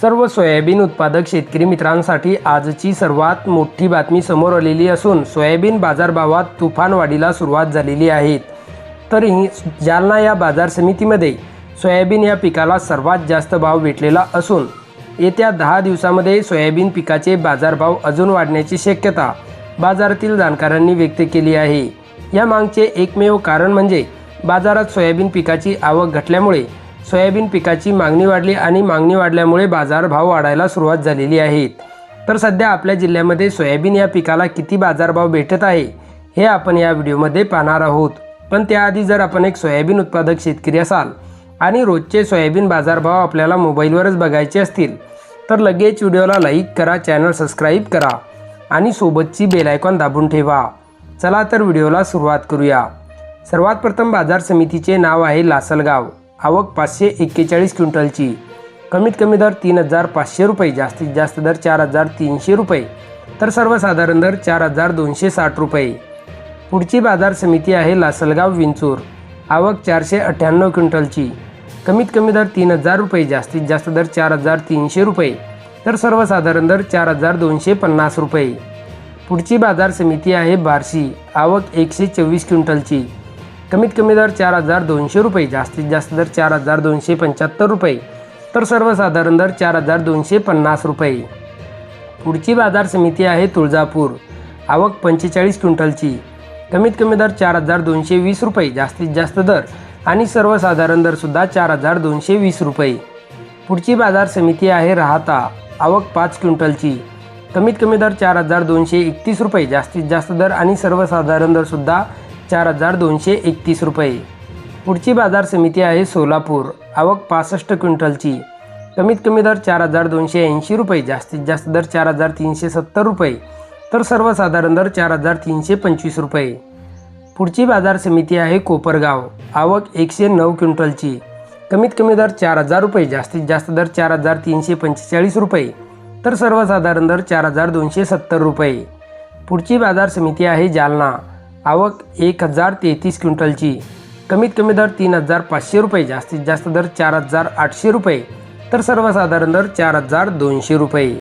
सर्व सोयाबीन उत्पादक शेतकरी मित्रांसाठी आजची सर्वात मोठी बातमी समोर आलेली असून सोयाबीन बाजारभावात तुफान वाढीला सुरुवात झालेली आहे. तरीही जालना या बाजार समितीमध्ये सोयाबीन या पिकाला सर्वात जास्त भाव भेटलेला असून येत्या दहा दिवसामध्ये सोयाबीन पिकाचे बाजारभाव अजून वाढण्याची शक्यता बाजारातील जाणकारांनी व्यक्त केली आहे. या मागचे एकमेव कारण म्हणजे बाजारात सोयाबीन पिकाची आवक घटल्यामुळे सोयाबीन पिकाची मागणी वाढली आणि मागणी वाढल्यामुळे बाजारभाव वाढायला सुरुवात झालेली आहे. तर सध्या आपल्या जिल्ह्यामध्ये सोयाबीन या पिकाला किती बाजारभाव भेटत आहे हे आपण या व्हिडिओमध्ये पाहणार आहोत. पण त्याआधी जर आपण एक सोयाबीन उत्पादक शेतकरी असाल आणि रोजचे सोयाबीन बाजारभाव आपल्याला मोबाईलवरच बघायचे असतील तर लगेच व्हिडिओला लाईक करा चॅनल सबस्क्राईब करा आणि सोबतची बेलायकॉन दाबून ठेवा. चला तर व्हिडिओला सुरुवात करूया. सर्वात प्रथम बाजार समितीचे नाव आहे लासलगाव. आवक पाचशे एक्केचाळीस क्विंटलची. कमीत कमी दर तीन हजार पाचशे रुपये जास्तीत जास्त दर चार हजार तीनशे रुपये तर सर्वसाधारण दर चार हजार दोनशे साठ रुपये. पुढची बाजार समिती आहे लासलगाव विंचूर. आवक चारशे अठ्ठ्याण्णव क्विंटलची. कमीत कमी दर तीन हजार रुपये जास्तीत जास्त दर चार हजार तीनशे रुपये तर सर्वसाधारण दर चार हजार दोनशे पन्नास रुपये. पुढची बाजार समिती आहे बार्शी. आवक एकशे चोवीस क्विंटलची. कमीत कमी दर चार हजार दोनशे रुपये जास्तीत जास्त दर चार हजार दोनशे पंच्याहत्तर रुपये तर सर्वसाधारण दर चार हजार दोनशे पन्नास रुपये. पुढची बाजार समिती आहे तुळजापूर. आवक पंचेचाळीस क्विंटलची. कमीत कमी दर चार हजार दोनशे वीस रुपये जास्तीत जास्त दर आणि सर्वसाधारण दरसुद्धा चार हजार दोनशे वीस रुपये. पुढची बाजार समिती आहे राहता आवक पाच क्विंटलची. कमीत कमी दर चार हजार दोनशे एकतीस रुपये जास्तीत जास्त दर आणि सर्वसाधारण दरसुद्धा चार हजार दोनशे एकतीस रुपये. पुढची बाजार समिती आहे सोलापूर. आवक पासष्ट क्विंटलची. कमीत कमी दर चार हजार दोनशे ऐंशी रुपये जास्तीत जास्त दर चार हजार तीनशे सत्तर रुपये तर सर्वसाधारण दर चार हजार तीनशे पंचवीस रुपये. पुढची बाजार समिती आहे कोपरगाव. आवक एकशे नऊ क्विंटलची. कमीत कमी दर चार हजार रुपये जास्तीत जास्त दर चार हजार तीनशे पंचेचाळीस रुपये तर सर्वसाधारण दर चार हजार दोनशे सत्तर रुपये. पुढची बाजार समिती आहे जालना. आवक एक हजार तेहतीस क्विंटलची. कमीत कमी दर तीन हजार पाचशे रुपये जास्तीत जास्त दर चार हजार आठशे रुपये तर सर्वसाधारण दर चार हजार दोनशे रुपये.